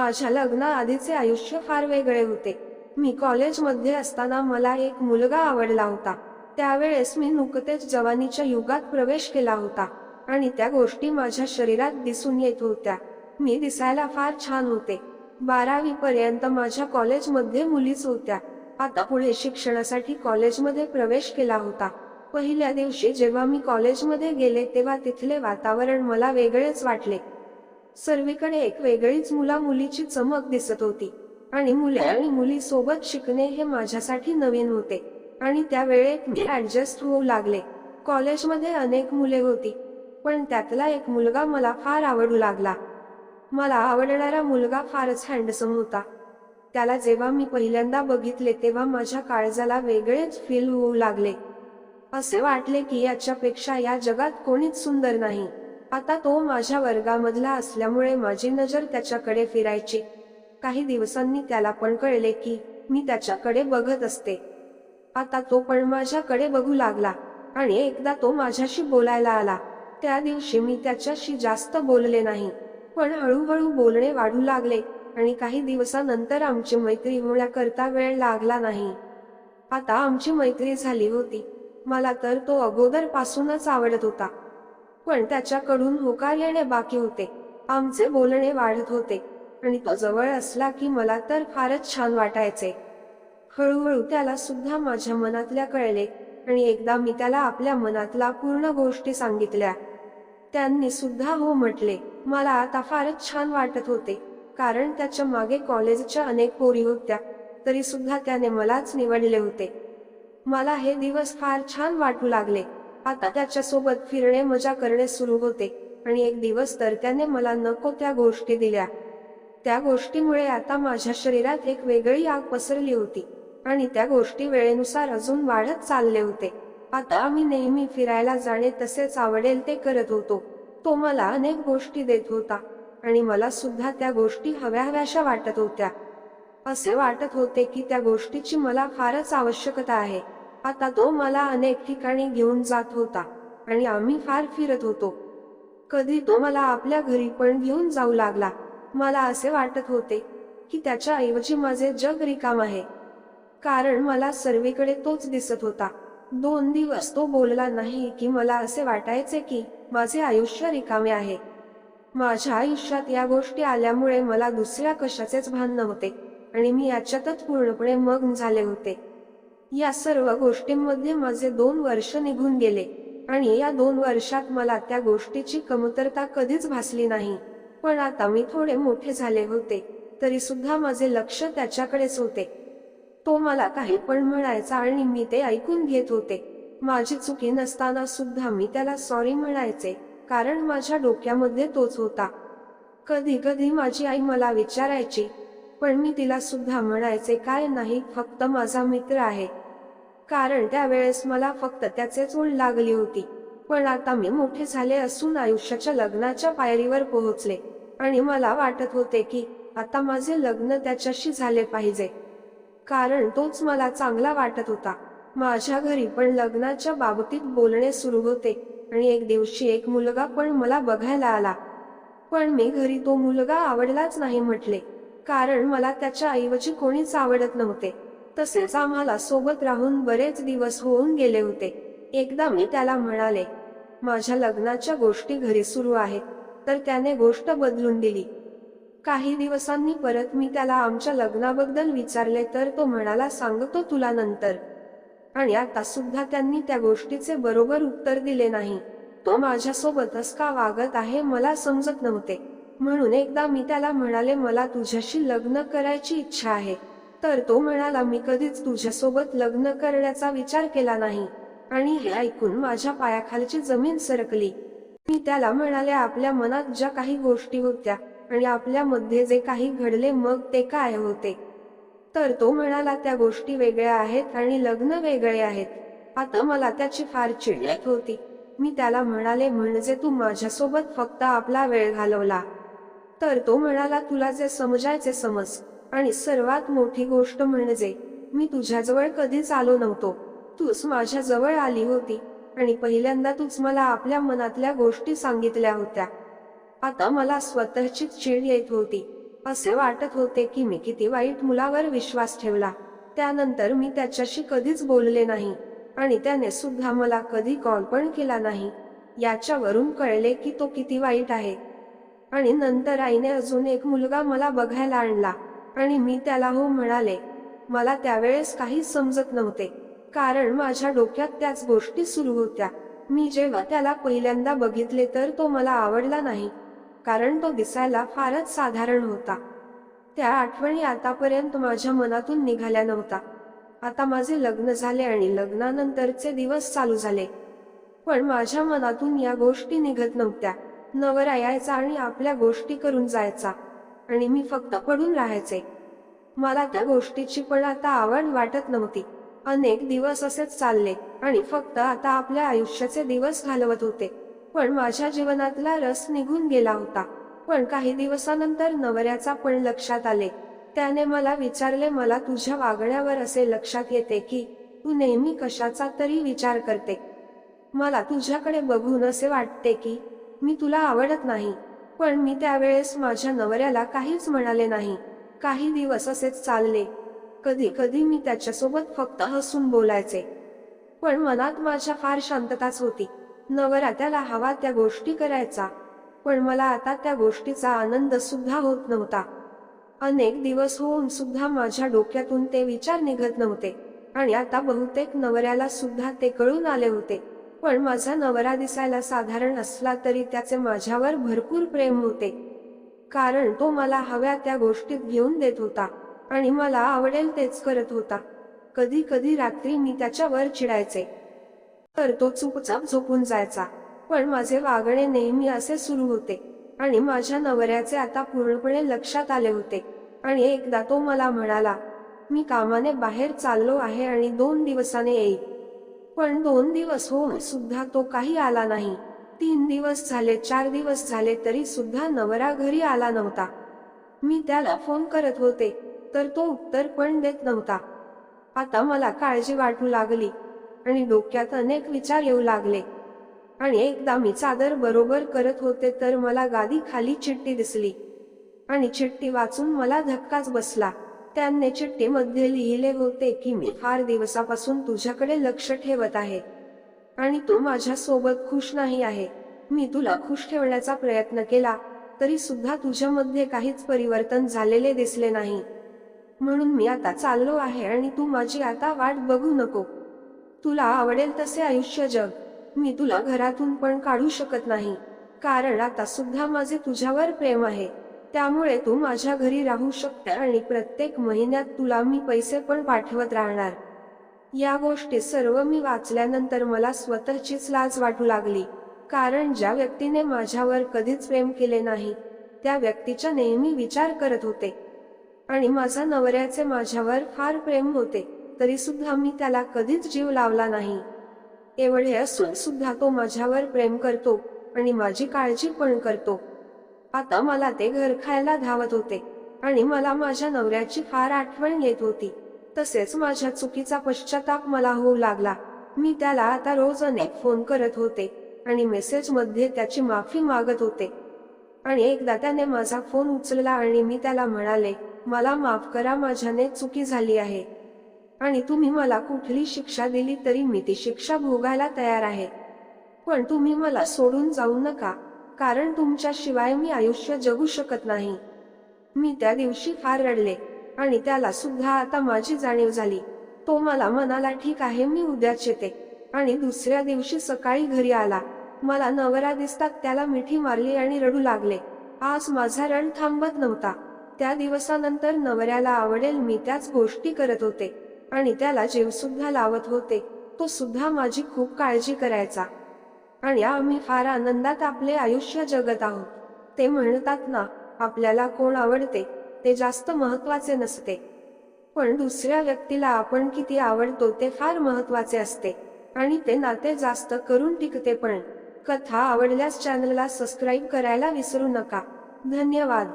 माझ्या लग्नाआधीचे आयुष्य फार वेगळे होते. मी कॉलेजमध्ये असताना मला एक मुलगा आवडला होता. त्यावेळेस मी नुकतेच जवानीच्या युगात प्रवेश केला होता आणि त्या गोष्टी माझ्या शरीरात दिसून येत होत्या. मी दिसायला फार छान होते. बारावी पर्यंत माझ्या कॉलेजमध्ये मुलीच होत्या. आता पुढे शिक्षणासाठी कॉलेजमध्ये प्रवेश केला होता. पहिल्या दिवशी जेव्हा मी कॉलेजमध्ये गेले तेव्हा तिथले वातावरण मला वेगळेच वाटले. सर्वीकडे एक वेगळीच मुला मुलीची चमक दिसत होती. आणि मुले आणि मुली सोबत शिकणे हे माझ्यासाठी नवीन होते. आणि त्यावेळेत मी ऍडजस्ट होऊ लागले. कॉलेजमध्ये अनेक मुले होती. पण त्यातला एक मुलगा मला फार आवडू लागला. मला आवडणारा मुलगा फारच हँडसम होता. त्याला जेव्हा मी पहिल्यांदा बघितले तेव्हा माझ्या काळजाला वेगळेच फील होऊ लागले. असे वाटले की याच्यापेक्षा या जगात कोणीच सुंदर नाही. आता तो माझ्या वर्गामधला असल्यामुळे माझी नजर त्याच्याकडे फिरायची. काही दिवसांनी त्याला पण कळले की मी त्याच्याकडे बघत असते. आता तो पण माझ्याकडे बघू लागला. आणि एकदा तो माझ्याशी बोलायला आला. त्या दिवशी मी त्याच्याशी जास्त बोलले नाही. पण हळूहळू बोलणे वाढू लागले. आणि काही दिवसानंतर आमची मैत्री होण्याकरता वेळ लागला नाही. आता आमची मैत्री झाली होती. मला तर तो अगोदरपासूनच आवडत होता. पण त्याच्याकडून होकार येणे बाकी होते. आमचे बोलणे वाढत होते. आणि तो जवळ असला की मला तर फारच छान वाटायचे. हळूहळू त्याला सुद्धा माझ्या मनातल्या कळले. आणि एकदा मी त्याला आपल्या मनातला पूर्ण गोष्टी सांगितल्या. त्यांनी सुद्धा हो म्हटले मला आता फारच छान वाटत होते. कारण त्याच्यामागे कॉलेजच्या अनेक पोरी होत्या. तरी सुद्धा त्याने मलाच निवडले होते. मला हे दिवस फार छान वाटू लागले. आता त्याच्यासोबत फिरणे मजा करणे सुरू होते. आणि एक दिवस तर त्याने मला नको त्या गोष्टी दिल्या. त्या गोष्टीमुळे आता माझ्या शरीरात एक वेगळी आग पसरली होती. आणि त्या गोष्टी वेळेनुसार अजून वाढत चालले होते. आता आम्ही नेहमी फिरायला जाणे तसेच आवडेल ते करत होतो. तो मला अनेक गोष्टी देत होता. आणि मला सुद्धा त्या गोष्टी हव्या हव्याशा वाटत होत्या. असे वाटत होते की त्या गोष्टीची मला फारच आवश्यकता आहे. आता तो मला अनेक ठिकाणी घेऊन जात होता आणि आम्ही फार फिरत होतो. कधी तो मला आपल्या घरी पण घेऊन जाऊ लागला. मला असे वाटत होते की त्याच्या ऐवजी माझे जग रिकाम आहे. कारण मला सर्वीकडे तोच दिसत होता. दोन दिवस तो बोलला नाही की मला असे वाटायचे की माझे आयुष्य रिकामे आहे. माझ्या आयुष्यात या गोष्टी आल्यामुळे मला दुसऱ्या कशाचेच भान नव्हते आणि मी याच्यातच पूर्णपणे मग्न झाले होते. या सर्व गोष्टींमध्ये माझे दोन वर्ष निघून गेले आणि या दोन वर्षात मला त्या गोष्टीची कमतरता कधीच भासली नाही. पण आता मी थोडे मोठे झाले होते तरी सुद्धा माझे लक्ष त्याच्याकडेच होते. तो मला काही पण म्हणायचा आणि मी ते ऐकून घेत होते. माझी चुकी नसताना सुद्धा मी त्याला सॉरी म्हणायचे कारण माझ्या डोक्यामध्ये तोच होता. कधी कधी माझी आई मला विचारायची पण मी तिला सुद्धा म्हणायचे काय नाही फक्त माझा मित्र आहे. कारण त्यावेळेस मला फक्त त्याचेच ओढ लागली होती. पण आता मी मोठे झाले असून आयुष्याच्या लग्नाच्या पायरीवर पोहोचले. आणि मला वाटत होते की आता माझे लग्न त्याच्याशी झाले पाहिजे. कारण तोच मला चांगला वाटत होता. माझ्या घरी पण लग्नाच्या बाबतीत बोलणे सुरू होते. आणि एक दिवशी एक मुलगा पण मला बघायला आला. पण मी घरी तो मुलगा आवडलाच नाही म्हटले. कारण मला त्याच्या ऐवजी कोणीच आवडत नव्हते. तसेच आम्हाला सोबत राहून बरेच दिवस होऊन गेले होते. एकदा मी त्याला म्हणाले माझ्या लग्नाच्या गोष्टी घरी सुरू आहेत. तर त्याने गोष्ट बदलून दिली. काही दिवसांनी परत मी त्याला आमच्या लग्नाबद्दल विचारले तर तो म्हणाला सांगतो तुला नंतर. आणि आता सुद्धा त्यांनी त्या गोष्टीचे बरोबर उत्तर दिले नाही. तो माझ्यासोबतच का वागत आहे मला समजत नव्हते. म्हणून एकदा मी त्याला म्हणाले मला तुझ्याशी लग्न करायची इच्छा आहे. तर तो म्हणाला मी कधीच तुझ्यासोबत लग्न करण्याचा विचार केला नाही. आणि हे ऐकून माझ्या पायाखालची जमीन सरकली. मी त्याला म्हणाले आपल्या मनात ज्या काही गोष्टी होत्या आणि आपल्यामध्ये जे काही घडले मग ते काय होते? तर तो म्हणाला त्या गोष्टी वेगळ्या आहेत आणि लग्न वेगळे आहेत. आता मला त्याची फार चिड येत होती. मी त्याला म्हणाले म्हणजे तू माझ्यासोबत फक्त आपला वेळ घालवला. तर तो म्हणाला तुला जे समजायचे समज. आणि सर्वात मोठी गोष्ट म्हणजे मी तुझ्याजवळ कधीच आलो नव्हतो. तूच माझ्या जवळ आली होती आणि पहिल्यांदा तूच मला आपल्या मनातल्या गोष्टी सांगितल्या होत्या. आता मला स्वतःची चीड येत होती. असे वाटत होते की मी किती वाईट मुलावर विश्वास ठेवला. त्यानंतर मी त्याच्याशी कधीच बोलले नाही आणि त्याने सुद्धा मला कधी कॉल पण केला नाही. याच्यावरून कळले की तो किती वाईट आहे. आणि नंतर आईने अजून एक मुलगा मला बघायला आणला. आणि मी त्याला हो म्हणाले मला त्यावेळेस काहीच समजत नव्हते. कारण माझ्या डोक्यात त्याच गोष्टी सुरू होत्या. मी जेव्हा त्याला पहिल्यांदा बघितले तर तो मला आवडला नाही. कारण तो दिसायला फारच साधारण होता. त्या आठवणी आतापर्यंत माझ्या मनातून निघाल्या नव्हता. आता माझे लग्न झाले आणि लग्नानंतरचे दिवस चालू झाले. पण माझ्या मनातून या गोष्टी निघत नव्हत्या. नवरा यायचा आणि आपल्या गोष्टी करून जायचा. आणि मी फक्त पडून राहायचे. मला त्या गोष्टीची पण आता आवड वाटत नव्हती. अनेक दिवस असेच चालले आणि फक्त आता आपल्या आयुष्याचे दिवस घालवत होते. पण माझ्या जीवनातला रस निघून गेला होता. पण काही दिवसानंतर नवऱ्याचा पण लक्षात आले. त्याने मला विचारले मला तुझ्या वागण्यावर असे लक्षात येते की तू नेहमी कशाचा तरी विचार करते. मला तुझ्याकडे बघून असे वाटते की मी तुला आवडत नाही. पण मी त्यावेळेस माझ्या नवऱ्याला काहीच म्हणाले नाही. काही दिवस असेच चालले. कधी कधी मी त्याच्यासोबत फक्त हसून बोलायचे. पण मनात माझ्या फार शांतताच होती. नवरा त्याला हवा त्या गोष्टी करायचा. पण मला आता त्या गोष्टीचा आनंद सुद्धा होत नव्हता. अनेक दिवस होऊन सुद्धा माझ्या डोक्यातून ते विचार निघत नव्हते. आणि आता बहुतेक नवऱ्याला सुद्धा ते कळून आले होते. पण माझा नवरा दिसायला साधारण असला तरी त्याचे माझ्यावर भरपूर प्रेम होते. कारण तो मला हव्या त्या गोष्टीत घेऊन देत होता आणि मला आवडेल तेच करत होता. कधी कधी रात्री मी त्याच्यावर चिडायचे. तर तो चुपचाप झोपून जायचा. पण माझे वागणे नेहमी असे सुरू होते आणि माझ्या नवऱ्याचे आता पूर्णपणे लक्षात आले होते. आणि एकदा तो मला म्हणाला मी कामाने बाहेर चाललो आहे आणि दोन दिवसाने येईल. पण दोन दिवस होऊन सुद्धा तो काही आला नाही. तीन दिवस झाले चार दिवस झाले तरी सुद्धा नवरा घरी आला नव्हता. मी त्याला फोन करत होते तर तो उत्तर पण देत नव्हता. आता मला काळजी वाटू लागली आणि डोक्यात अनेक विचार येऊ लागले. आणि एकदा मी चादर बरोबर करत होते तर मला गादी खाली चिठ्ठी दिसली. आणि चिठ्ठी वाचून मला धक्काच बसला. त्यांनी चिठ्ठीमध्ये लिहिले होते की मी फार दिवसापासून तुझ्याकडे लक्ष ठेवत आहे. आणि तू माझ्यासोबत खुश नाही आहे. मी तुला खुश ठेवण्याचा प्रयत्न केला तरी सुद्धा तुझ्यामध्ये काहीच परिवर्तन झालेले दिसले नाही. म्हणून मी आता चाललो आहे आणि तू माझी आता वाट बघू नको. तुला आवडेल तसे आयुष्य जग. मी तुला घरातून पण काढू शकत नाही. कारण आता सुद्धा माझे तुझ्यावर प्रेम आहे. त्यामुळे तू माझ्या घरी राहू शकते आणि प्रत्येक महिन्यात तुला मी पैसे पण पाठवत राहणार. या गोष्टी सर्व मी वाचल्यानंतर मला स्वतःचीच लाज वाटू लागली. कारण ज्या व्यक्तीने माझ्यावर कधीच प्रेम केले नाही त्या व्यक्तीचा नेहमी विचार करत होते. आणि माझा नवऱ्याचे माझ्यावर फार प्रेम होते तरी सुद्धा मी त्याला कधीच जीव लावला नाही. एवढे असून सुद्धा तो माझ्यावर प्रेम करतो आणि माझी काळजी पण करतो. आता मला ते घर खायला धावत होते आणि मला माझ्या नवऱ्याची फार आठवण येत होती. तसेच माझ्या चुकीचा पश्चाताप मला होऊ लागला. मी त्याला आता रोज अनेक फोन करत होते आणि मेसेजमध्ये त्याची माफी मागत होते. आणि एकदा त्याने माझा फोन उचलला आणि मी त्याला म्हणाले मला माफ करा माझ्याने चुकी झाली आहे. आणि तुम्ही मला कुठली शिक्षा दिली तरी मी ती शिक्षा भोगायला तयार आहे. पण तुम्ही मला सोडून जाऊ नका. कारण तुमच्याशिवाय मी आयुष्य जगू शकत नाही. मी त्या दिवशी फार रडले आणि त्याला सुद्धा आता माझी जाणीव झाली. तो मला मनाला ठीक आहे मी उद्याच येते. आणि दुसऱ्या दिवशी सकाळी घरी आला. मला नवरा दिसतात त्याला मिठी मारली आणि रडू लागले. आज माझा रण थांबत नव्हता. त्या दिवसानंतर नवऱ्याला आवडेल मी त्याच गोष्टी करत होते. आणि त्याला जीव सुद्धा लावत होते. तो सुद्धा माझी खूप काळजी करायचा. आणि आम्ही फार आनंदात आपले आयुष्य जगत आहोत. ते म्हणतात ना आपल्याला कोण आवडते ते जास्त महत्त्वाचे नसते. पण दुसऱ्या व्यक्तीला आपण किती आवडतो ते फार महत्त्वाचे असते. आणि ते नाते जास्त करून टिकते पण. कथा आवडल्यास चॅनलला सबस्क्राईब करायला विसरू नका. धन्यवाद.